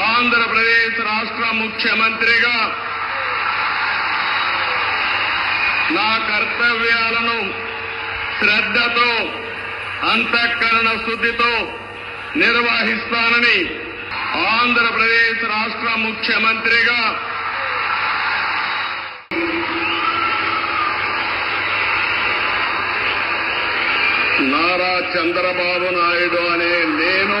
ఆంధ్రప్రదేశ్ రాష్ట్ర ముఖ్యమంత్రిగా నా కర్తవ్యాలను శ్రద్ధతో అంతఃకరణ శుద్ధితో నిర్వహిస్తానని ఆంధ్రప్రదేశ్ రాష్ట్ర ముఖ్యమంత్రిగా నారా చంద్రబాబు నాయుడు అనే నేను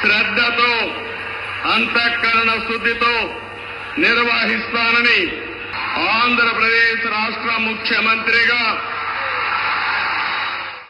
శ్రద్ధతో అంతఃకరణ శుద్ధితో నిర్వహిస్తానని ఆంధ్రప్రదేశ్ రాష్ట్ర ముఖ్యమంత్రిగా